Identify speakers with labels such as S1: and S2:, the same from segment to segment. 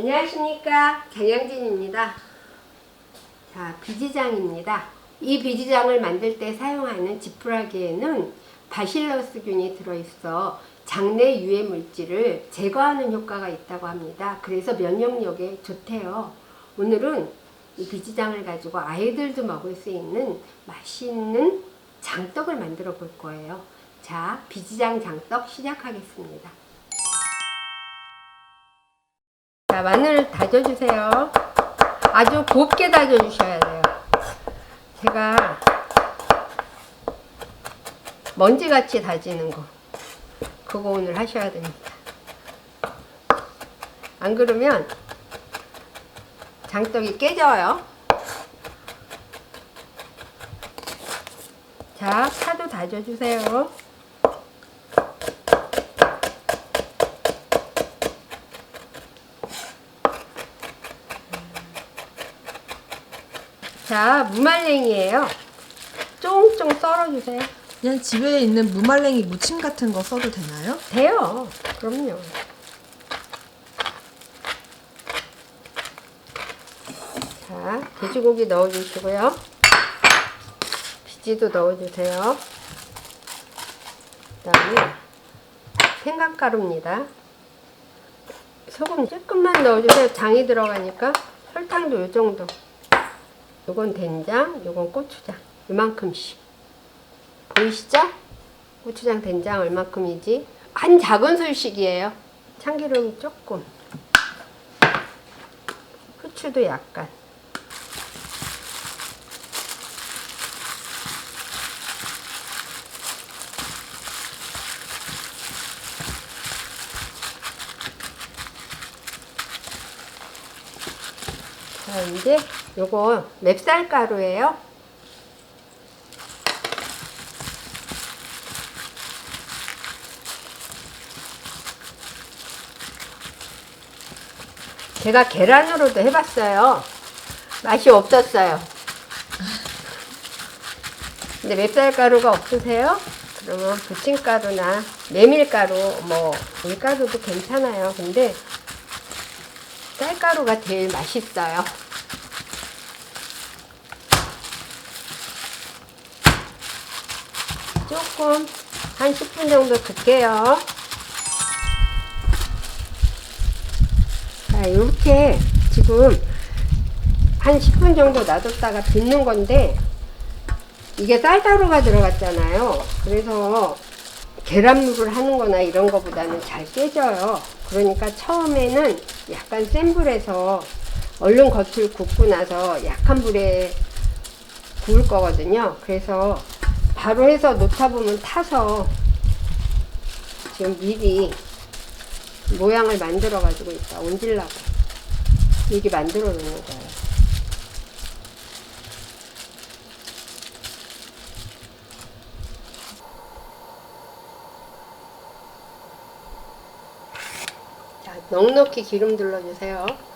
S1: 안녕하십니까 장영진입니다. 자 비지장입니다. 이 비지장을 만들 때 사용하는 지푸라기에는 바실러스균이 들어있어 장내 유해 물질을 제거하는 효과가 있다고 합니다. 그래서 면역력에 좋대요. 오늘은 이 비지장을 가지고 아이들도 먹을 수 있는 맛있는 장떡을 만들어 볼 거예요. 자, 비지장 장떡 시작하겠습니다. 자, 마늘 다져주세요. 아주 곱게 다져주셔야 돼요. 제가 먼지같이 다지는 거. 그거 오늘 하셔야 됩니다. 안 그러면 장떡이 깨져요. 자, 파도 다져주세요. 자, 무말랭이에요. 쫑쫑 썰어주세요.
S2: 그냥 집에 있는 무말랭이 무침 같은 거 써도 되나요?
S1: 돼요. 그럼요. 자, 돼지고기 넣어주시고요. 비지도 넣어주세요. 그 다음에 생강가루입니다. 소금 조금만 넣어주세요. 장이 들어가니까 설탕도 요 정도. 요건 된장, 요건 고추장. 요만큼씩. 보이시죠? 고추장, 된장 얼마큼이지? 한 작은 술씩이에요. 참기름 조금. 후추도 약간. 자, 이제 요거 맵쌀 가루예요. 제가 계란으로도 해봤어요. 맛이 없었어요. 근데 맵쌀 가루가 없으세요? 그러면 부침가루나 메밀가루, 뭐 밀가루도 괜찮아요. 근데 쌀가루가 제일 맛있어요. 조금 한 10분 정도 둘게요. 자, 이렇게 지금 한 10분 정도 놔뒀다가 빚는 건데 이게 쌀가루가 들어갔잖아요. 그래서 계란물을 하는 거나 이런 거보다는 잘 깨져요. 그러니까 처음에는 약간 센 불에서 얼른 겉을 굽고 나서 약한 불에 구울 거거든요. 그래서 바로 해서 놓다 보면 타서 지금 미리 모양을 만들어 가지고 있다. 얹으려고. 미리 만들어 놓는 거예요. 자, 넉넉히 기름 둘러주세요.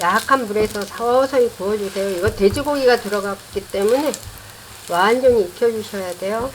S1: 약한 불에서 서서히 구워주세요. 이거 돼지고기가 들어갔기 때문에 완전히 익혀주셔야 돼요.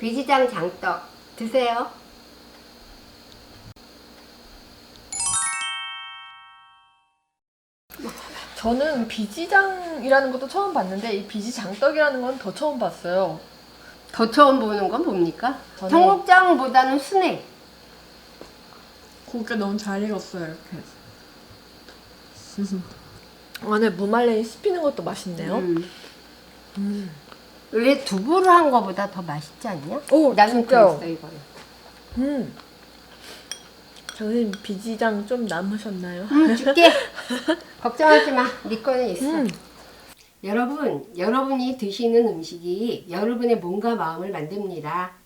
S1: 비지장 장떡 드세요.
S2: 저는 비지장이라는 것도 처음 봤는데 이 비지장떡이라는 건 더 처음 봤어요.
S1: 더 처음 보는 건 뭡니까?
S2: 저는-
S1: 청국장보다는 순해.
S2: 고기가 너무 잘 익었어요 이렇게. 안에 무말랭이 씹히는 것도 맛있네요.
S1: 음. 음. 원래 두부로 한 거보다 더 맛있지 않냐?
S2: 오,
S1: 나는
S2: 진짜요?
S1: 그랬어 이거는.
S2: 음. 선생님 비지장 좀 남으셨나요?
S1: 음, 줄게. 걱정하지 마. 네 거는 있어.
S2: 음.
S1: 여러분, 여러분이 드시는 음식이 여러분의 몸과 마음을 만듭니다.